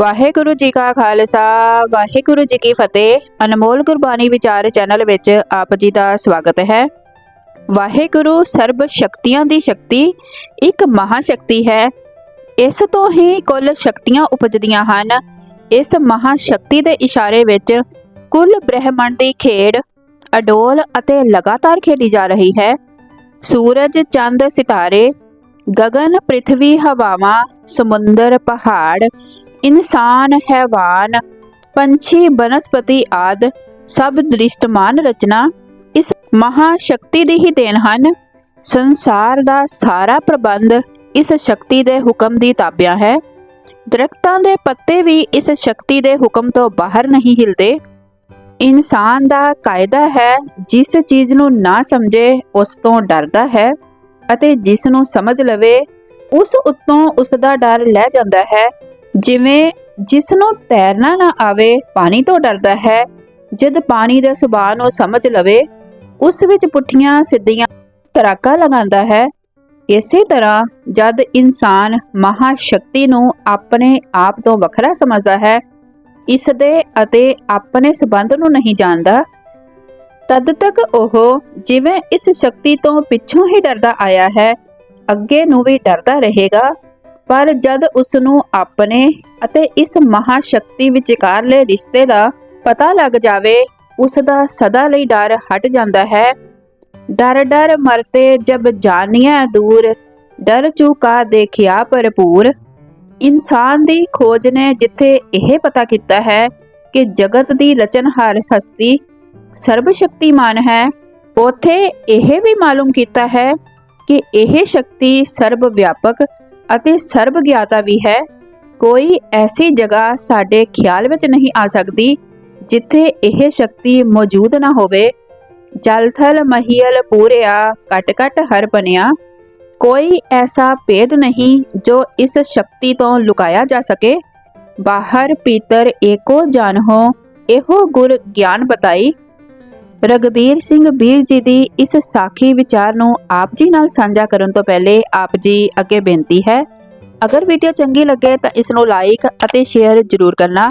ਵਾਹਿਗੁਰੂ ਜੀ ਕਾ ਖਾਲਸਾ, ਵਾਹਿਗੁਰੂ ਜੀ ਕੀ ਫਤਿਹ। ਅਨਮੋਲ ਗੁਰਬਾਣੀ ਵਿਚਾਰ ਚੈਨਲ ਵਿੱਚ ਆਪ ਜੀ ਦਾ ਸਵਾਗਤ ਹੈ। ਵਾਹਿਗੁਰੂ ਸਰਬ ਸ਼ਕਤੀਆਂ ਦੀ ਸ਼ਕਤੀ ਇੱਕ ਮਹਾ ਸ਼ਕਤੀ ਹੈ। ਇਸ ਤੋਂ ਹੀ ਕੁੱਲ ਸ਼ਕਤੀਆਂ ਉਪਜਦੀਆਂ ਹਨ। ਇਸ ਮਹਾ ਸ਼ਕਤੀ ਦੇ ਇਸ਼ਾਰੇ ਵਿੱਚ ਕੁੱਲ ਬ੍ਰਹਿਮੰਡ ਦੀ ਖੇਡ, ਅਡੋਲ ਅਤੇ ਲਗਾਤਾਰ ਖੇਡੀ ਜਾ ਰਹੀ ਹੈ। ਸੂਰਜ, ਚੰਦ, ਸਿਤਾਰੇ, ਗगन ਪ੍ਰithvi ਹਵਾਵਾਂ, ਸਮੁੰਦਰ, ਪਹਾੜ ਇਨਸਾਨ, ਹੈਵਾਨ, ਪੰਛੀ, ਬਨਸਪਤੀ ਆਦ ਸਭ ਦ੍ਰਿਸ਼ਟਮਾਨ ਰਚਨਾ ਇਸ ਮਹਾ ਸ਼ਕਤੀ ਦੀ ਹੀ ਦੇਣ ਹਨ। ਸੰਸਾਰ ਦਾ ਸਾਰਾ ਪ੍ਰਬੰਧ ਇਸ ਸ਼ਕਤੀ ਦੇ ਹੁਕਮ ਦੀ ਤਾਬਿਆ ਹੈ। ਦਰਖਤਾਂ ਦੇ ਪੱਤੇ ਵੀ ਇਸ ਸ਼ਕਤੀ ਦੇ ਹੁਕਮ ਤੋਂ ਬਾਹਰ ਨਹੀਂ ਹਿਲਦੇ। ਇਨਸਾਨ ਦਾ ਕਾਇਦਾ ਹੈ, ਜਿਸ ਚੀਜ਼ ਨੂੰ ਨਾ ਸਮਝੇ ਉਸ ਤੋਂ ਡਰਦਾ ਹੈ ਅਤੇ ਜਿਸ ਨੂੰ ਸਮਝ ਲਵੇ ਉਸ ਉੱਤੋਂ ਉਸ ਦਾ ਡਰ ਲੈ ਜਾਂਦਾ ਹੈ। ਜਿਵੇਂ ਜਿਸ ਨੂੰ ਤੈਰਨਾ ਨਾ ਆਵੇ, ਪਾਣੀ ਤੋਂ ਡਰਦਾ ਹੈ। ਜਦ ਪਾਣੀ ਦੇ ਸੁਭਾਅ ਨੂੰ ਸਮਝ ਲਵੇ, ਉਸ ਵਿੱਚ ਪੁੱਠੀਆਂ ਸਿੱਧੀਆਂ ਤਰਾਕਾ ਲਗਾਉਂਦਾ ਹੈ। ਇਸੇ ਤਰ੍ਹਾਂ ਜਦ ਇਨਸਾਨ ਮਹਾ ਸ਼ਕਤੀ ਨੂੰ ਆਪਣੇ ਆਪ ਤੋਂ ਵੱਖਰਾ ਸਮਝਦਾ ਹੈ ਇਸ ਦੇ ਅਤੇ ਆਪਣੇ ਸਬੰਧ ਨੂੰ ਨਹੀਂ ਜਾਣਦਾ, ਤਦ ਤੱਕ ਉਹ ਜਿਵੇਂ ਇਸ ਸ਼ਕਤੀ ਤੋਂ ਪਿੱਛੋਂ ਹੀ ਡਰਦਾ ਆਇਆ ਹੈ, ਅੱਗੇ ਨੂੰ ਵੀ ਡਰਦਾ ਰਹੇਗਾ। ਪਰ ਜਦ ਉਸ ਨੂੰ ਆਪਣੇ ਅਤੇ ਇਸ ਮਹਾ ਸ਼ਕਤੀ ਵਿਚਕਾਰਲੇ ਰਿਸ਼ਤੇ ਦਾ ਪਤਾ ਲੱਗ ਜਾਵੇ ਉਸ ਦਾ ਸਦਾ ਲਈ ਡਰ ਹਟ ਜਾਂਦਾ ਹੈ। ਡਰ ਡਰ ਮਰਤੇ ਜਬ ਜਾਨੀਆਂ ਦੂਰ, ਡਰ ਚੁਕਾ ਦੇਖਿਆ ਭਰਪੂਰ। ਇਨਸਾਨ ਦੀ ਖੋਜ ਨੇ ਜਿੱਥੇ ਇਹ ਪਤਾ ਕੀਤਾ ਹੈ ਕਿ ਜਗਤ ਦੀ ਰਚਨਹਾਰ ਹਸਤੀ ਸਰਬ ਸ਼ਕਤੀਮਾਨ ਹੈ, ਉਥੇ ਇਹ ਵੀ ਮਾਲੂਮ ਕੀਤਾ ਹੈ ਕਿ ਇਹ ਸ਼ਕਤੀ ਸਰਬ ਵਿਆਪਕ ਅਤੇ ਸਰਬ ਗਿਆਤਾ ਵੀ ਹੈ। ਕੋਈ ਐਸੀ ਜਗ੍ਹਾ ਸਾਡੇ ਖਿਆਲ ਵਿੱਚ ਨਹੀਂ ਆ ਸਕਦੀ ਜਿੱਥੇ ਇਹ ਸ਼ਕਤੀ ਮੌਜੂਦ ਨਾ ਹੋਵੇ। ਜਲਥਲ ਮਹੀਲ ਪੂਰਿਆ ਕਟ ਕਟ ਹਰ ਬਨਿਆ ਕੋਈ ਐਸਾ ਭੇਦ ਨਹੀਂ ਜੋ ਇਸ ਸ਼ਕਤੀ ਤੋਂ ਲੁਕਾਇਆ ਜਾ ਸਕੇ। ਬਾਹਰ ਪੀਤਰ ਏਕੋ ਜਾਣੋ ਇਹੋ ਗੁਰ ਗਿਆਨ ਬਤਾਈ। ਰਗਬੀਰ ਸਿੰਘ ਵੀਰ ਜੀ ਦੀ ਇਸ ਸਾਖੀ ਵਿਚਾਰ ਨੂੰ ਆਪ ਜੀ ਨਾਲ ਸਾਂਝਾ ਕਰਨ ਤੋਂ ਪਹਿਲੇ ਆਪ ਜੀ ਅੱਗੇ ਬੇਨਤੀ ਹੈ, ਅਗਰ ਵੀਡੀਓ ਚੰਗੀ ਲੱਗੇ ਤਾਂ ਇਸ ਨੂੰ ਲਾਈਕ ਅਤੇ ਸ਼ੇਅਰ ਜ਼ਰੂਰ ਕਰਨਾ।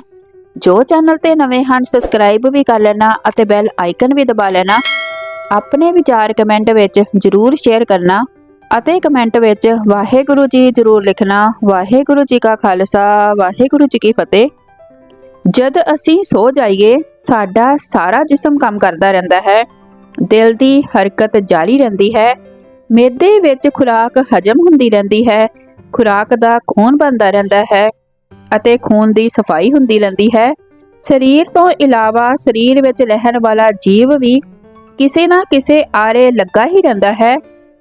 ਜੋ ਚੈਨਲ ਤੇ ਨਵੇਂ ਹਨ ਸਬਸਕ੍ਰਾਈਬ ਵੀ ਕਰ ਲੈਣਾ ਅਤੇ ਬੈਲ ਆਈਕਨ ਵੀ ਦਬਾ ਲੈਣਾ। ਆਪਣੇ ਵਿਚਾਰ ਕਮੈਂਟ ਵਿੱਚ ਜ਼ਰੂਰ ਸ਼ੇਅਰ ਕਰਨਾ ਅਤੇ ਕਮੈਂਟ ਵਿੱਚ ਵਾਹਿਗੁਰੂ ਜੀ ਜ਼ਰੂਰ ਲਿਖਣਾ। ਵਾਹਿਗੁਰੂ ਜੀ ਕਾ ਖਾਲਸਾ, ਵਾਹਿਗੁਰੂ ਜੀ ਕੀ ਫਤਿਹ। ਜਦ ਅਸੀਂ ਸੋ ਜਾਈਏ, ਸਾਡਾ ਸਾਰਾ ਜਿਸਮ ਕੰਮ ਕਰਦਾ ਰਹਿੰਦਾ ਹੈ। ਦਿਲ ਦੀ ਹਰਕਤ ਜਾਰੀ ਰਹਿੰਦੀ ਹੈ। ਮੇਦੇ ਵਿੱਚ ਖੁਰਾਕ ਹਜਮ ਹੁੰਦੀ ਰਹਿੰਦੀ ਹੈ। ਖੁਰਾਕ ਦਾ ਖੂਨ ਬਣਦਾ ਰਹਿੰਦਾ ਹੈ ਅਤੇ ਖੂਨ ਦੀ ਸਫ਼ਾਈ ਹੁੰਦੀ ਰਹਿੰਦੀ ਹੈ। ਸਰੀਰ ਤੋਂ ਇਲਾਵਾ ਸਰੀਰ ਵਿੱਚ ਲਹਿਣ ਵਾਲਾ ਜੀਵ ਵੀ ਕਿਸੇ ਨਾ ਕਿਸੇ ਆਰੇ ਲੱਗਾ ਹੀ ਰਹਿੰਦਾ ਹੈ।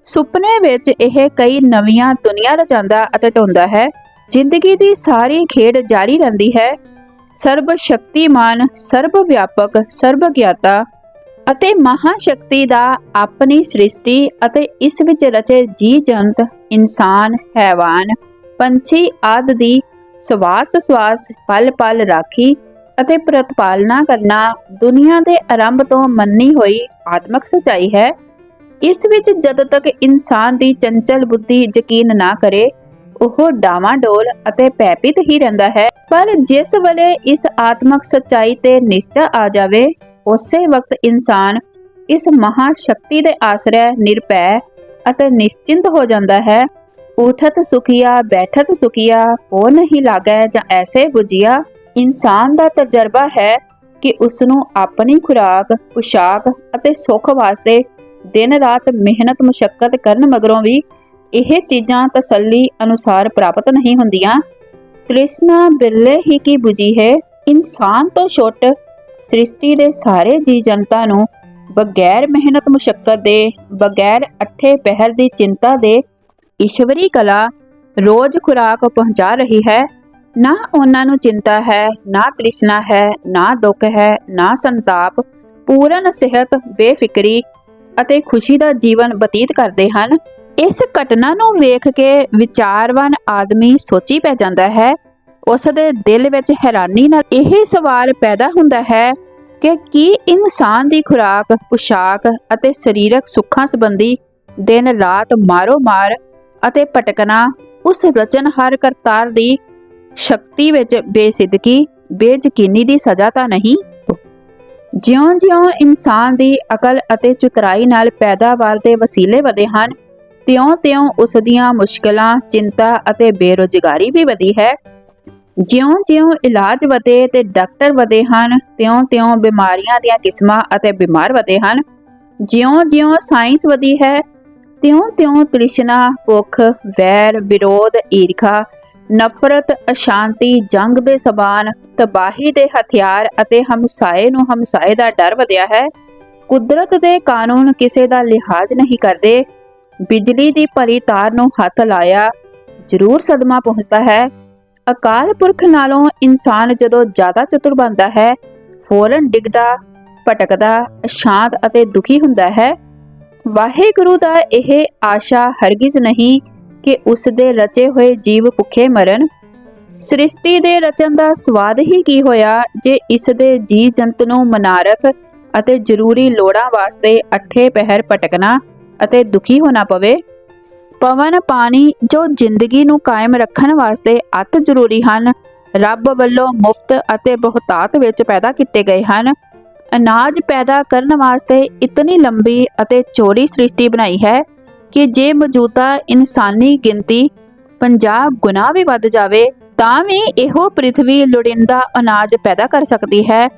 ਸੁਪਨੇ ਵਿੱਚ ਇਹ ਕਈ ਨਵੀਆਂ ਦੁਨੀਆਂ ਰਚਾਉਂਦਾ ਅਤੇ ਢਾਉਂਦਾ ਹੈ। ਜ਼ਿੰਦਗੀ ਦੀ ਸਾਰੀ ਖੇਡ ਜਾਰੀ ਰਹਿੰਦੀ ਹੈ। ਸਰਬ ਸ਼ਕਤੀਮਾਨ ਸਰਬ ਵਿਆਪਕ ਸਰਬ ਗਿਆਤਾ ਅਤੇ ਮਹਾ ਸ਼ਕਤੀ ਦਾ ਆਪਣੀ ਸ੍ਰਿਸ਼ਟੀ ਅਤੇ ਇਸ ਵਿੱਚ ਰਚੇ ਜੀ ਜੰਤ ਇਨਸਾਨ, ਹੈਵਾਨ, ਪੰਛੀ ਆਦਿ ਦੀ ਸਵਾਸ ਸਵਾਸ, ਪਲ ਪਲ ਰਾਖੀ ਅਤੇ ਪ੍ਰਤਪਾਲਨਾ ਕਰਨਾ ਦੁਨੀਆ ਦੇ ਆਰੰਭ ਤੋਂ ਮੰਨੀ ਹੋਈ ਆਤਮਿਕ ਸਚਾਈ ਹੈ। ਇਸ ਵਿੱਚ ਜਦ ਤੱਕ ਇਨਸਾਨ ਦੀ ਚੰਚਲ ਬੁੱਧੀ ਯਕੀਨ ਨਾ ਕਰੇ ਉਹ ਡਾਵਾਡੋਲ ਅਤੇ ਪੈਪਿਤ ਹੀ ਰਹਿੰਦਾ ਹੈ। ਪਰ ਜਿਸ ਵੇਲੇ ਇਸ ਆਤਮਿਕ ਸੱਚਾਈ ਤੇ ਨਿਸ਼ਚਾ ਆ ਜਾਵੇ, ਉਸੇ ਵਕਤ ਇਨਸਾਨ ਇਸ ਮਹਾ ਸ਼ਕਤੀ ਦੇ ਆਸਰੇ ਨਿਰਭੈ ਅਤੇ ਨਿਸ਼ਚਿੰਤ ਹੋ ਜਾਂਦਾ ਹੈ। ਉਠਤ ਸੁਖੀਆ, ਬੈਠਤ ਸੁਖੀਆ ਹੋ ਨਹੀਂ ਲਾਗੈ ਜਾਂ ਐਸੇ 부ਜੀਆ ਇਨਸਾਨ ਦਾ ਤਜਰਬਾ ਹੈ ਕਿ ਉਸ ਨੂੰ ਆਪਣੀ ਖੁਰਾਕ, ਪੁਸ਼ਾਕ ਅਤੇ ਸੁੱਖ ਵਾਸਤੇ ਦਿਨ ਰਾਤ ਮਿਹਨਤ ਮੁਸ਼ਕਲ ਕਰਨ ਮਗਰੋਂ ਵੀ ਇਹ ਚੀਜ਼ਾਂ ਤਸੱਲੀ ਅਨੁਸਾਰ ਪ੍ਰਾਪਤ ਨਹੀਂ ਹੁੰਦੀਆਂ। ਤ੍ਰਿਸ਼ਨਾ ਬਿਰਲੇ ਹੀ ਕੀ 부ਜੀ ਹੈ? ਇਨਸਾਨ ਤੋਂ ਛੁੱਟ ਸ੍ਰਿਸ਼ਟੀ ਦੇ ਸਾਰੇ ਜੀ ਜਨਤਾ ਨੂੰ ਬਗੈਰ ਮਿਹਨਤ ਮੁਸ਼ਕਲ ਦੇ, ਬਗੈਰ ਅੱਠੇ ਪਹਿਰ ਦੀ ਚਿੰਤਾ ਦੇ ਈਸ਼ਵਰੀ ਕਲਾ ਰੋਜ਼ ਖੁਰਾਕ ਪਹੁੰਚਾ ਰਹੀ ਹੈ। ਨਾ ਉਹਨਾਂ ਨੂੰ ਚਿੰਤਾ ਹੈ, ਨਾ ਤ੍ਰਿਸ਼ਨਾ ਹੈ, ਨਾ ਦੁੱਖ ਹੈ, ਨਾ ਸੰਤਾਪ। ਪੂਰਨ ਸਿਹਤ, ਬੇਫਿਕਰੀ ਅਤੇ ਖੁਸ਼ੀ ਦਾ ਜੀਵਨ ਬਤੀਤ ਕਰਦੇ ਹਨ। ਇਸ ਘਟਨਾ ਨੂੰ ਵੇਖ ਕੇ ਵਿਚਾਰਵਾਨ ਆਦਮੀ ਸੋਚੀ ਪੈ ਜਾਂਦਾ ਹੈ। ਉਸ ਦੇ ਦਿਲ ਵਿੱਚ ਹੈਰਾਨੀ ਨਾਲ ਇਹ ਸਵਾਲ ਪੈਦਾ ਹੁੰਦਾ ਹੈ ਕਿ ਕੀ ਇਨਸਾਨ ਦੀ ਖੁਰਾਕ, ਪੁਸ਼ਾਕ ਅਤੇ ਸਰੀਰਕ ਸੁੱਖਾਂ ਸੰਬੰਧੀ ਦਿਨ ਰਾਤ ਮਾਰੋ ਮਾਰ ਅਤੇ ਭਟਕਣਾ, ਉਸ ਰਚਨਹਾਰ ਕਰਤਾਰ ਦੀ ਸ਼ਕਤੀ ਵਿੱਚ ਬੇਸਿੱਧਕੀ ਬੇਯਕੀਨੀ ਦੀ ਸਜ਼ਾ ਤਾਂ ਨਹੀਂ? ਜਿਉਂ-ਜਿਉਂ ਇਨਸਾਨ ਦੀ ਅਕਲ ਅਤੇ ਚਤੁਰਾਈ ਨਾਲ ਪੈਦਾਵਾਰ ਦੇ ਵਸੀਲੇ ਵਧੇ ਹਨ ਤਿਉਂ-ਤਿਉਂ ਉਸ ਦੀਆਂ ਮੁਸ਼ਕਲਾਂ, ਚਿੰਤਾ ਅਤੇ ਬੇਰੁਜ਼ਗਾਰੀ ਵੀ ਵਧੀ ਹੈ। ਜਿਉਂ-ਜਿਉਂ ਇਲਾਜ ਵਧੇ ਤੇ ਡਾਕਟਰ ਵਧੇ ਹਨ, ਤਿਉਂ-ਤਿਉਂ ਬਿਮਾਰੀਆਂ ਦੀਆਂ ਕਿਸਮਾਂ ਅਤੇ ਬਿਮਾਰ ਵਧੇ ਹਨ। ਜਿਉਂ-ਜਿਉਂ ਸਾਇੰਸ ਵਧੀ ਹੈ, ਤਿਉਂ-ਤਿਉਂ ਤ੍ਰਿਸ਼ਨਾ ਭੁੱਖ, ਵੈਰ, ਵਿਰੋਧ, ਈਰਖਾ, ਨਫ਼ਰਤ, ਅਸ਼ਾਂਤੀ, ਜੰਗ ਦੇ ਸਬਾਨ, ਤਬਾਹੀ ਦੇ ਹਥਿਆਰ ਅਤੇ ਹਮਸਾਏ ਨੂੰ ਹਮਸਾਏ ਦਾ ਡਰ ਵਧਿਆ ਹੈ। ਕੁਦਰਤ ਦੇ ਕਾਨੂੰਨ ਕਿਸੇ ਦਾ ਲਿਹਾਜ਼ ਨਹੀਂ ਕਰਦੇ। ਬਿਜਲੀ ਦੀ ਭਰੀ ਤਾਰ ਨੂੰ ਹੱਥ ਲਾਇਆ, ਜ਼ਰੂਰ ਸਦਮਾ ਪਹੁੰਚਦਾ ਹੈ। ਅਕਾਲ ਪੁਰਖ ਨਾਲੋਂ ਇਨਸਾਨ ਜਦੋਂ ਜ਼ਿਆਦਾ ਚਤੁਰ ਬਣਦਾ ਹੈ, ਫੌਰਨ ਡਿੱਗਦਾ, ਭਟਕਦਾ, ਅਸ਼ਾਂਤ ਅਤੇ ਦੁਖੀ ਹੁੰਦਾ ਹੈ। ਵਾਹਿਗੁਰੂ ਦਾ ਇਹ ਆਸ਼ਾ ਹਰਗਿਜ਼ ਨਹੀਂ ਕਿ ਉਸ ਦੇ ਰਚੇ ਹੋਏ ਜੀਵ ਭੁੱਖੇ ਮਰਨ। ਸ੍ਰਿਸ਼ਟੀ ਦੇ ਰਚਨ ਦਾ ਸਵਾਦ ਹੀ ਕੀ ਹੋਇਆ ਜੇ ਇਸ ਦੇ ਜੀ ਜੰਤ ਨੂੰ ਮਨਾਰਕ ਅਤੇ ਜ਼ਰੂਰੀ ਲੋੜਾਂ ਵਾਸਤੇ ਅੱਠੇ ਪਹਿਰ ਭਟਕਣਾ? ਅਤੇ ਦੁਖੀ ਹੋਣਾ ਪਵੇ। ਪਵਨ ਪਾਣੀ ਜੋ ਜ਼ਿੰਦਗੀ ਨੂੰ ਕਾਇਮ ਰੱਖਣ ਵਾਸਤੇ ਅਤ ਜ਼ਰੂਰੀ ਹਨ, ਰੱਬ ਵੱਲੋਂ ਮੁਫਤ ਅਤੇ ਬਹੁਤਾਤ ਵਿੱਚ ਪੈਦਾ ਕੀਤੇ ਗਏ ਹਨ। ਅਨਾਜ ਪੈਦਾ ਕਰਨ ਵਾਸਤੇ ਇਤਨੀ ਲੰਬੀ ਅਤੇ ਚੋਰੀ ਸ੍ਰਿਸ਼ਟੀ ਬਣਾਈ ਹੈ ਕਿ ਜੇ ਮੌਜੂਦਾ ਇਨਸਾਨੀ ਗਿਣਤੀ 50 ਗੁਣਾ ਵੀ ਵੱਧ ਜਾਵੇ, ਤਾਂ ਵੀ ਇਹੋ ਪ੍ਰithvi ਲੋੜਿੰਦਾ ਅਨਾਜ ਪੈਦਾ ਕਰ ਸਕਦੀ ਹੈ।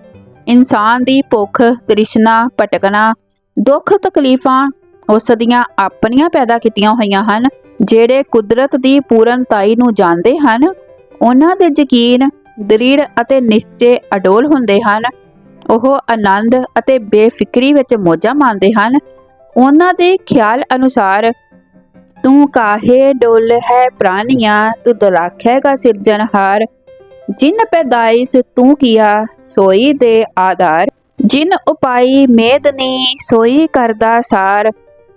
ਇਨਸਾਨ ਦੀ ਭੁੱਖ, ਤ੍ਰਿਸ਼ਨਾ, ਭਟਕਣਾ, ਦੁੱਖ, ਤਕਲੀਫਾਂ ਉਸ ਦੀਆਂ ਆਪਣੀਆਂ ਪੈਦਾ ਕੀਤੀਆਂ ਹੋਈਆਂ ਹਨ, ਜਿਹੜੇ ਕੁਦਰਤ ਦੀ ਪੂਰਨਤਾਈ ਨੂੰ ਜਾਣਦੇ ਹਨ, ਉਹਨਾਂ ਦੇ ਯਕੀਨ ਦ੍ਰਿੜ ਅਤੇ ਨਿਸ਼ਚੇ ਅਡੋਲ ਹੁੰਦੇ ਹਨ। ਉਹ ਆਨੰਦ ਅਤੇ ਬੇਫਿਕਰੀ ਵਿੱਚ ਮੋਜਾ ਮਾਣਦੇ ਹਨ। ਉਹਨਾਂ ਦੇ ਖਿਆਲ ਅਨੁਸਾਰ, ਤੂੰ ਕਾਹੇ ਡੋਲ ਹੈ ਪ੍ਰਾਨੀਆਂ ਤੂੰ ਦਰਾਖੇਗਾ ਸਿਰਜਨਹਾਰ ਜਿਨ ਪੈਦਾਇਸ਼ ਤੂੰ ਕੀਆ, ਸੋਈ ਦੇ ਆਧਾਰ। ਜਿਨ ਉਪਾਈ ਮੇਦਨੀ ਸੋਈ ਕਰਦਾ ਸਾਰ।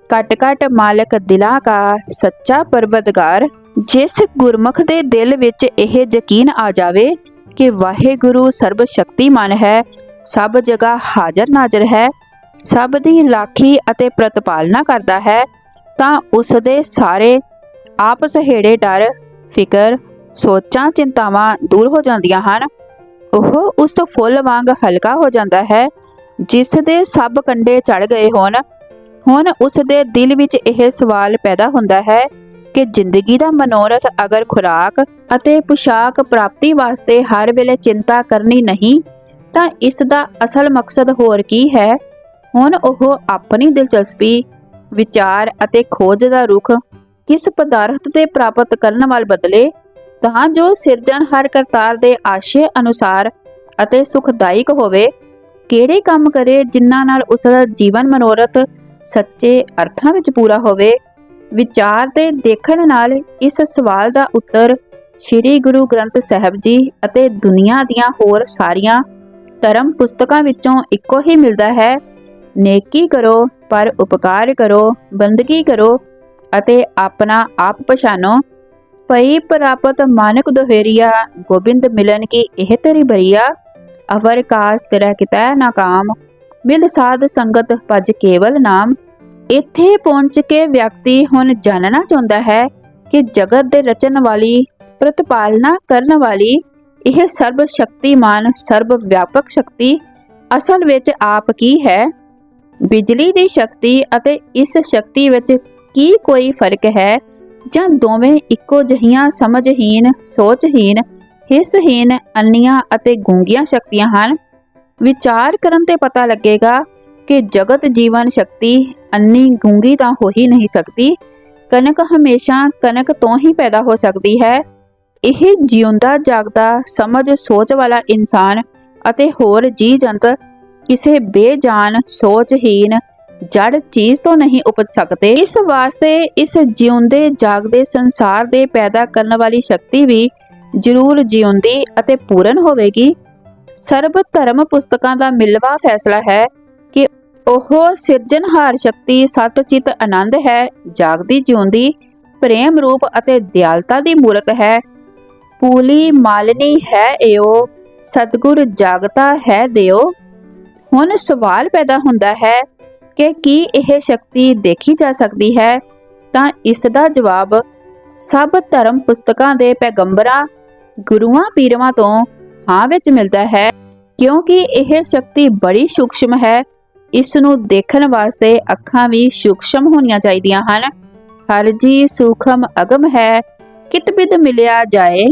ਕਟ ਕਟ ਮਾਲਕ ਦਿਲਾਂ ਕਾ ਸੱਚਾ ਪਰਵਦਗਾਰ ਜਿਸ ਗੁਰਮੁਖ ਦੇ ਦਿਲ ਵਿੱਚ ਇਹ ਯਕੀਨ ਆ ਜਾਵੇ ਕਿ ਵਾਹਿਗੁਰੂ ਸਰਬ ਸ਼ਕਤੀਮਾਨ ਹੈ, ਸਭ ਜਗ੍ਹਾ ਹਾਜ਼ਰ ਨਾਜ਼ਰ ਹੈ, ਸਭ ਦੀ ਰਾਖੀ ਅਤੇ ਪ੍ਰਤਪਾਲਨਾ ਕਰਦਾ ਹੈ, ਤਾਂ ਉਸ ਦੇ ਸਾਰੇ ਆਪ ਸਹੇੜੇ ਡਰ, ਫਿਕਰ, ਸੋਚਾਂ, ਚਿੰਤਾਵਾਂ ਦੂਰ ਹੋ ਜਾਂਦੀਆਂ ਹਨ। ਉਹ ਉਸ ਫੁੱਲ ਵਾਂਗ ਹਲਕਾ ਹੋ ਜਾਂਦਾ ਹੈ, ਜਿਸ ਦੇ ਸਭ ਕੰਡੇ ਚੜ ਗਏ ਹੋਣ। ਹੁਣ ਉਸ ਦੇ ਦਿਲ ਵਿੱਚ ਇਹ ਸਵਾਲ ਪੈਦਾ ਹੁੰਦਾ ਹੈ ਕਿ ਜ਼ਿੰਦਗੀ ਦਾ ਮਨੋਰਥ ਅਗਰ ਖੁਰਾਕ ਅਤੇ ਪੁਸ਼ਾਕ ਪ੍ਰਾਪਤੀ ਵਾਸਤੇ ਹਰ ਵੇਲੇ ਚਿੰਤਾ ਕਰਨੀ ਨਹੀਂ, ਤਾਂ ਇਸ ਦਾ ਅਸਲ ਮਕਸਦ ਹੋਰ ਕੀ ਹੈ? ਹੁਣ ਉਹ ਆਪਣੀ ਦਿਲਚਸਪੀ, ਵਿਚਾਰ ਅਤੇ ਖੋਜ ਦਾ ਰੁਖ ਕਿਸ ਪਦਾਰਥ ਤੇ ਪ੍ਰਾਪਤ ਕਰਨ ਵੱਲ ਬਦਲੇ, ਤਾਂ ਜੋ ਸਿਰਜਣ ਹਰ ਕਰਤਾਰ ਦੇ ਆਸ਼ੇ ਅਨੁਸਾਰ ਅਤੇ ਸੁਖਦਾਇਕ ਹੋਵੇ, ਕਿਹੜੇ ਕੰਮ ਕਰੇ ਜਿਨ੍ਹਾਂ ਨਾਲ ਉਸ ਦਾ ਜੀਵਨ ਮਨੋਰਥ ਸੱਚੇ ਅਰਥਾਂ ਵਿੱਚ ਪੂਰਾ ਹੋਵੇ, ਵਿਚਾਰ ਤੇ ਦੇਖਣ ਨਾਲ ਇਸ ਸਵਾਲ ਦਾ ਉੱਤਰ ਸ੍ਰੀ ਗੁਰੂ ਗ੍ਰੰਥ ਸਾਹਿਬ ਜੀ ਅਤੇ ਦੁਨੀਆ ਦੀਆਂ ਹੋਰ ਸਾਰੀਆਂ ਧਰਮ ਪੁਸਤਕਾਂ ਵਿੱਚੋਂ ਇੱਕੋ ਹੀ ਮਿਲਦਾ ਹੈ। ਨੇਕੀ ਕਰੋ, ਪਰ ਉਪਕਾਰ ਕਰੋ, ਬੰਦਗੀ ਕਰੋ ਅਤੇ ਆਪਣਾ ਆਪ ਪਛਾਨੋ ਪਈ ਪ੍ਰਾਪਤ ਮਾਨਕ ਦੁਹੇਰੀਆ, ਗੋਬਿੰਦ ਮਿਲਨ ਕੀ ਇਹ ਤੇਰੀ ਬਰੀਆ? ਅਵਰ ਕਾਸ ਤੇਰਾ ਕਿਤੈ ਨਾਕਾਮ? ਮਿਲ ਸਾਧ ਸੰਗਤ ਭਜ ਕੇਵਲ ਨਾਮ। ਇੱਥੇ ਪਹੁੰਚ ਕੇ ਵਿਅਕਤੀ ਹੁਣ ਜਾਣਨਾ ਚਾਹੁੰਦਾ ਹੈ ਕਿ ਜਗਤ ਦੇ ਰਚਨ ਵਾਲੀ, ਪ੍ਰਤਪਾਲਨਾ ਕਰਨ ਵਾਲੀ ਇਹ ਸਰਬ ਸ਼ਕਤੀਮਾਨ, ਸਰਬ ਵਿਆਪਕ ਸ਼ਕਤੀ ਅਸਲ ਵਿੱਚ ਆਪ ਕੀ ਹੈ? ਬਿਜਲੀ ਦੀ ਸ਼ਕਤੀ ਅਤੇ ਇਸ ਸ਼ਕਤੀ ਵਿੱਚ ਕੀ ਕੋਈ ਫ਼ਰਕ ਹੈ? ਜਾਂ ਦੋਵੇਂ ਇੱਕੋ ਜਹੀਆਂ ਸਮਝਹੀਨ ਸੋਚਹੀਨ ਹਿੱਸਹੀਨ ਅੰਨੀਆਂ ਅਤੇ ਗੂੰਗੀਆਂ ਸ਼ਕਤੀਆਂ ਹਨ? ਵਿਚਾਰ ਕਰਨ ਤੇ ਪਤਾ ਲੱਗੇਗਾ ਕਿ ਜਗਤ ਜੀਵਨ ਸ਼ਕਤੀ ਅੰਨੀ ਗੂੰਗੀ ਤਾਂ ਹੋ ਹੀ ਨਹੀਂ ਸਕਦੀ। ਕਣਕ ਹਮੇਸ਼ਾ ਕਣਕ ਤੋਂ ਹੀ ਪੈਦਾ ਹੋ ਸਕਦੀ ਹੈ। ਇਹ ਜਿਉਂਦਾ ਜਾਗਦਾ, ਸਮਝ ਸੋਚ ਵਾਲਾ ਇਨਸਾਨ ਅਤੇ ਹੋਰ ਜੀ ਜੰਤ ਕਿਸੇ ਬੇਜਾਨ ਸੋਚਹੀਨ ਜੜ ਚੀਜ਼ ਤੋਂ ਨਹੀਂ ਉਪਜ ਸਕਦੇ। ਇਸ ਵਾਸਤੇ ਇਸ ਜਿਉਂਦੇ ਜਾਗਦੇ ਸੰਸਾਰ ਦੇ ਪੈਦਾ ਕਰਨ ਵਾਲੀ ਸ਼ਕਤੀ ਵੀ ਜ਼ਰੂਰ ਜਿਉਂਦੀ ਅਤੇ ਪੂਰਨ ਹੋਵੇਗੀ। ਸਰਬ ਧਰਮ ਪੁਸਤਕਾਂ ਦਾ ਮਿਲਵਾ ਫੈਸਲਾ ਹੈ ਕਿ ਉਹ ਸਿਰਜਣਹਾਰ ਸ਼ਕਤੀ ਸਤਚਿਤ ਆਨੰਦ ਹੈ, ਜਾਗਦੀ ਜਿਉਂਦੀ, ਪ੍ਰੇਮ ਰੂਪ ਅਤੇ ਦਿਆਲਤਾ ਦੀ ਮੂਰਤ ਹੈ। ਪੂਲੀ ਮਾਲਨੀ ਹੈ ਏਓ ਸਤਗੁਰ ਜਾਗਤਾ ਹੈ ਦਿਓ ਹੁਣ ਸਵਾਲ ਪੈਦਾ ਹੁੰਦਾ ਹੈ ਕਿ ਕੀ ਇਹ ਸ਼ਕਤੀ ਦੇਖੀ ਜਾ ਸਕਦੀ ਹੈ? ਤਾਂ ਇਸ ਦਾ ਜਵਾਬ, ਸਭ ਧਰਮ ਪੁਸਤਕਾਂ ਦੇ ਪੈਗੰਬਰਾਂ, ਗੁਰੂਆਂ ਪੀਰਵਾਂ ਤੋਂ ਹਾਂ ਵਿੱਚ ਮਿਲਦਾ ਹੈ, ਕਿਉਂਕਿ ਇਹ ਸ਼ਕਤੀ ਬੜੀ ਸੂਖਸ਼ਮ ਹੈ। ਇਸ ਨੂੰ ਦੇਖਣ ਵਾਸਤੇ ਅੱਖਾਂ ਵੀ ਸੂਖਸ਼ਮ ਹੋਣੀਆਂ ਚਾਹੀਦੀਆਂ ਹਨ। ਹਰ ਜੀ ਸੂਖਮ ਅਗਮ ਹੈ ਕਿਤ ਮਿਲਿਆ ਜਾਏ।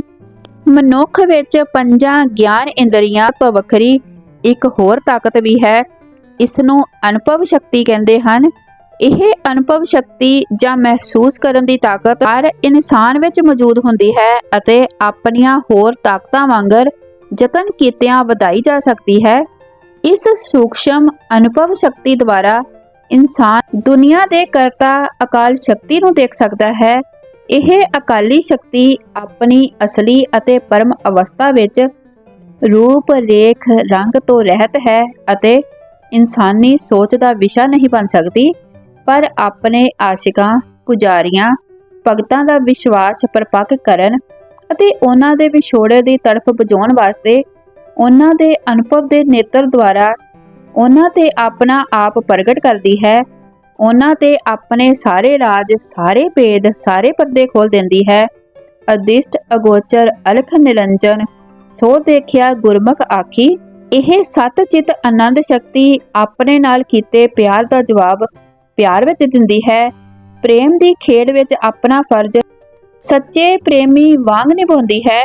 ਮਨੁੱਖ ਵਿੱਚ ਪੰਜਾਂ ਗਿਆਨ ਇੰਦਰੀਆਂ ਤੋਂ ਵੱਖਰੀ ਇੱਕ ਹੋਰ ਤਾਕਤ ਵੀ ਹੈ। ਇਸ ਨੂੰ ਅਨੁਭਵ ਸ਼ਕਤੀ ਕਹਿੰਦੇ ਹਨ। ਇਹ ਅਨੁਭਵ ਸ਼ਕਤੀ ਜਾਂ ਮਹਿਸੂਸ ਕਰਨ ਦੀ ਤਾਕਤ ਹਰ ਇਨਸਾਨ ਵਿੱਚ ਮੌਜੂਦ ਹੁੰਦੀ ਹੈ ਅਤੇ ਆਪਣੀਆਂ ਹੋਰ ਤਾਕਤਾਂ ਵਾਂਗਰ ਯਤਨ ਕੀਤਿਆਂ ਵਧਾਈ ਜਾ ਸਕਦੀ ਹੈ। ਇਸ ਸੂਖਸ਼ਮ ਅਨੁਭਵ ਸ਼ਕਤੀ ਦੁਆਰਾ ਇਨਸਾਨ ਦੁਨੀਆ ਦੇ ਕਰਤਾ ਅਕਾਲ ਸ਼ਕਤੀ ਨੂੰ ਦੇਖ ਸਕਦਾ ਹੈ। ਇਹ ਅਕਾਲੀ ਸ਼ਕਤੀ ਆਪਣੀ ਅਸਲੀ ਅਤੇ ਪਰਮ ਅਵਸਥਾ ਵਿੱਚ ਰੂਪ, ਰੇਖ, ਰੰਗ ਤੋਂ ਰਹਿਤ ਹੈ ਅਤੇ ਇਨਸਾਨੀ ਸੋਚ ਦਾ ਵਿਸ਼ਾ ਨਹੀਂ ਬਣ ਸਕਦੀ, ਪਰ ਆਪਣੇ ਆਸ਼ਿਕਾਂ, ਪੁਜਾਰੀਆਂ, ਭਗਤਾਂ ਦਾ ਵਿਸ਼ਵਾਸ ਪਰਪੱਕ ਕਰਨ ਅਤੇ ਉਹਨਾਂ ਦੇ ਵਿਛੋੜੇ ਦੀ ਤੜਫ ਬੁਝਾਉਣ ਵਾਸਤੇ ਉਹਨਾਂ ਦੇ ਅਨੁਭਵ ਦੇ ਨੇਤਰ ਦੁਆਰਾ ਉਹਨਾਂ ਤੇ ਆਪਣਾ ਆਪ ਪ੍ਰਗਟ ਕਰਦੀ ਹੈ। ਉਹਨਾਂ ਤੇ ਆਪਣੇ ਸਾਰੇ ਰਾਜ, ਸਾਰੇ ਭੇਦ, ਸਾਰੇ ਪਰਦੇ ਖੋਲ ਦਿੰਦੀ ਹੈ। ਅਦਿਸ਼ਟ ਅਗੋਚਰ, ਅਲਖ ਨਿਰੰਜਨ, ਸੋ ਦੇਖਿਆ ਗੁਰਮੁਖ ਆਖੀ, ਇਹ ਸਤ ਚਿਤ ਆਨੰਦ ਸ਼ਕਤੀ ਆਪਣੇ ਨਾਲ ਕੀਤੇ ਪਿਆਰ ਦਾ ਜਵਾਬ ਪਿਆਰ ਵਿੱਚ ਦਿੰਦੀ ਹੈ। ਪ੍ਰੇਮ ਦੀ ਖੇਡ ਵਿੱਚ ਆਪਣਾ ਫਰਜ਼ ਸੱਚੇ ਪ੍ਰੇਮੀ ਵਾਂਗ ਨਿਭਾਉਂਦੀ ਹੈ।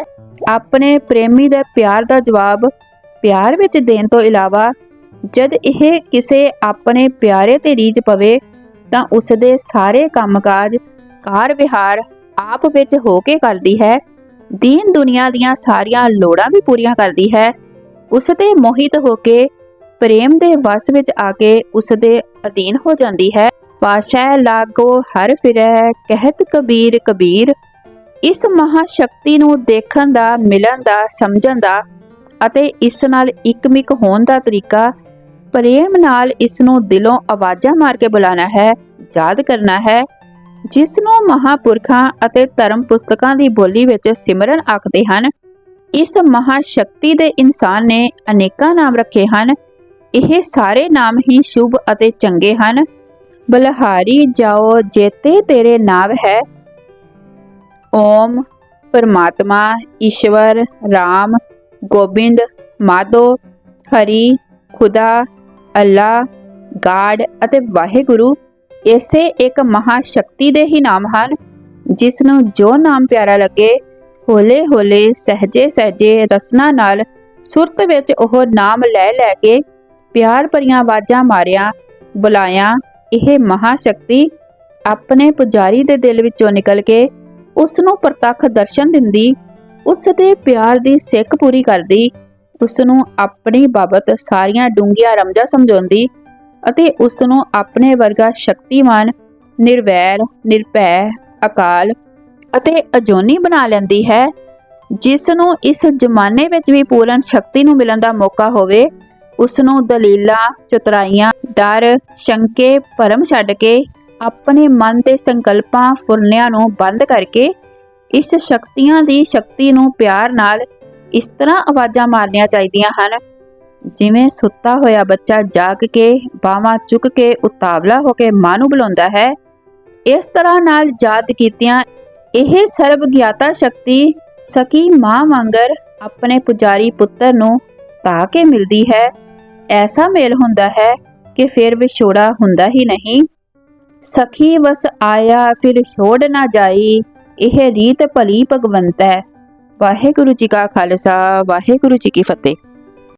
ਆਪਣੇ ਪ੍ਰੇਮੀ ਦੇ ਪਿਆਰ ਦਾ ਜਵਾਬ ਪਿਆਰ ਵਿੱਚ ਦੇਣ ਤੋਂ ਇਲਾਵਾ ਜਦ ਇਹ ਕਿਸੇ ਆਪਣੇ ਪਿਆਰੇ ਤੇ ਰੀਝ ਪਵੇ ਤਾਂ ਉਸ ਦੇ ਸਾਰੇ ਕੰਮਕਾਜ, ਕਾਰ ਵਿਹਾਰ ਆਪ ਵਿੱਚ ਹੋ ਕੇ ਕਰਦੀ ਹੈ। ਦੀਨ ਦੁਨੀਆ ਦੀਆਂ ਸਾਰੀਆਂ ਲੋੜਾਂ ਵੀ ਪੂਰੀਆਂ ਕਰਦੀ ਹੈ। ਉਸ ਤੇ ਮੋਹਿਤ ਹੋ ਕੇ ਪ੍ਰੇਮ ਦੇ ਵਸ ਵਿੱਚ ਆ ਕੇ ਉਸ ਦੇ ਅਧੀਨ ਹੋ ਜਾਂਦੀ ਹੈ। ਪਾਸ਼ਾ ਲਾਗੋ ਹਰ ਫਿਰੈ, ਕਹਿਤ ਕਬੀਰ ਕਬੀਰ। ਇਸ ਮਹਾ ਸ਼ਕਤੀ ਨੂੰ ਦੇਖਣ ਦਾ, ਮਿਲਣ ਦਾ, ਸਮਝਣ ਦਾ ਅਤੇ ਇਸ ਨਾਲ ਇਕਮਿਕ ਹੋਣ ਦਾ ਤਰੀਕਾ, ਪ੍ਰੇਮ ਨਾਲ ਇਸ ਨੂੰ ਦਿਲੋਂ ਆਵਾਜ਼ਾਂ ਮਾਰ ਕੇ ਬੁਲਾਣਾ ਹੈ, ਯਾਦ ਕਰਨਾ ਹੈ, ਜਿਸ ਨੂੰ ਮਹਾਪੁਰਖਾਂ ਅਤੇ ਧਰਮ ਪੁਸਤਕਾਂ ਦੀ ਬੋਲੀ ਵਿੱਚ ਸਿਮਰਨ ਆਖਦੇ ਹਨ। ਇਸ ਮਹਾ ਸ਼ਕਤੀ ਦੇ ਇਨਸਾਨ ਨੇ ਅਨੇਕਾਂ ਨਾਮ ਰੱਖੇ ਹਨ। ਇਹ ਸਾਰੇ ਨਾਮ ਹੀ ਸ਼ੁਭ ਅਤੇ ਚੰਗੇ ਹਨ। ਬਲਹਾਰੀ ਜਾਓ, ਜੇਤੇ ਤੇਰੇ ਨਾਮ ਹੈ। ਓਮ ਪਰਮਾਤਮਾ ਈਸ਼ਵਰ ਰਾਮ ਗੋਬਿੰਦ ਮਾਧੋ ਹਰੀ ਖੁਦਾ ਅੱਲਾ ਗਾਡ ਅਤੇ ਵਾਹਿਗੁਰੂ ਇਸੇ ਇੱਕ ਮਹਾ ਸ਼ਕਤੀ ਦੇ ਹੀ ਨਾਮ ਹਨ ਜਿਸ ਨੂੰ ਜੋ ਨਾਮ ਪਿਆਰਾ ਲੱਗੇ ਹੌਲੇ ਹੌਲੇ ਸਹਜੇ ਸਹਜੇ ਰਸਨਾ ਨਾਲ ਸੁਰਤ ਵਿੱਚ ਉਹ ਨਾਮ ਲੈ ਲੈ ਕੇ ਪਿਆਰ ਭਰੀਆਂ ਆਵਾਜ਼ਾਂ ਮਾਰਿਆ ਬੁਲਾਇਆ ਇਹ ਮਹਾ ਸ਼ਕਤੀ ਆਪਣੇ ਪੁਜਾਰੀ ਦੇ ਦਿਲ ਵਿੱਚੋਂ ਨਿਕਲ ਕੇ ਉਸ ਨੂੰ ਪ੍ਰਤੱਖ ਦਰਸ਼ਨ ਦਿੰਦੀ ਉਸ ਦੇ ਪਿਆਰ ਦੀ ਸਿੱਖ ਪੂਰੀ ਕਰਦੀ ਉਸ ਨੂੰ ਆਪਣੀ ਬਾਬਤ ਸਾਰੀਆਂ ਡੂੰਘੀਆਂ ਰਮਜ਼ਾ ਸਮਝਾਉਂਦੀ ਅਤੇ ਉਸ ਨੂੰ ਆਪਣੇ ਵਰਗਾ ਸ਼ਕਤੀਮਾਨ, ਨਿਰਵੈਰ, ਨਿਰਭੈ, ਅਕਾਲ ਅਤੇ ਅਜੋਨੀ ਬਣਾ ਲੈਂਦੀ ਹੈ ਜਿਸ ਨੂੰ ਇਸ ਜ਼ਮਾਨੇ ਵਿੱਚ ਵੀ ਪੂਰਨ ਸ਼ਕਤੀ ਨੂੰ ਮਿਲਣ ਦਾ ਮੌਕਾ ਹੋਵੇ। ਉਸ ਨੂੰ ਦਲੀਲਾਂ, ਚਤਰਾਈਆਂ, ਡਰ, ਸ਼ੰਕੇ, ਭਰਮ ਛੱਡ ਕੇ ਆਪਣੇ ਮਨ ਦੇ ਸੰਕਲਪਾਂ ਫੁਰਨਿਆਂ ਨੂੰ ਬੰਦ ਕਰਕੇ ਇਸ ਸ਼ਕਤੀਆਂ ਦੀ ਸ਼ਕਤੀ ਨੂੰ ਪਿਆਰ ਨਾਲ ਇਸ ਤਰ੍ਹਾਂ ਆਵਾਜ਼ਾਂ ਮਾਰਨੀਆਂ ਚਾਹੀਦੀਆਂ ਹਨ। ਜਿਵੇਂ ਸੁੱਤਾ ਹੋਇਆ ਬੱਚਾ ਜਾਗ ਕੇ, ਬਾਹਾਂ ਚੁੱਕ ਕੇ, ਉਤਾਵਲਾ ਹੋ ਕੇ ਮਾਂ ਨੂੰ ਬੁਲਾਉਂਦਾ ਹੈ, ਇਸ ਤਰ੍ਹਾਂ ਨਾਲ ਯਾਦ ਕੀਤਿਆਂ ਇਹ ਸਰਬ ਗਿਆਤਾ ਸ਼ਕਤੀ ਸਕੀ ਮਾਂ ਵਾਂਗਰ ਆਪਣੇ ਪੁਜਾਰੀ ਪੁੱਤਰ ਨੂੰ ਤਾ ਕੇ ਮਿਲਦੀ ਹੈ। ਐਸਾ ਮੇਲ ਹੁੰਦਾ ਹੈ ਕਿ ਫਿਰ ਵਿਛੋੜਾ ਹੁੰਦਾ ਹੀ ਨਹੀਂ। ਸਖੀ ਵਸ ਆਇਆ, ਫਿਰ ਛੋੜ ਨਾ ਜਾਈ। ਇਹ ਰੀਤ ਭਲੀ ਭਗਵੰਤ ਹੈ। ਵਾਹਿਗੁਰੂ ਜੀ ਕਾ ਖਾਲਸਾ, ਵਾਹਿਗੁਰੂ ਜੀ ਕੀ ਫਤਿਹ।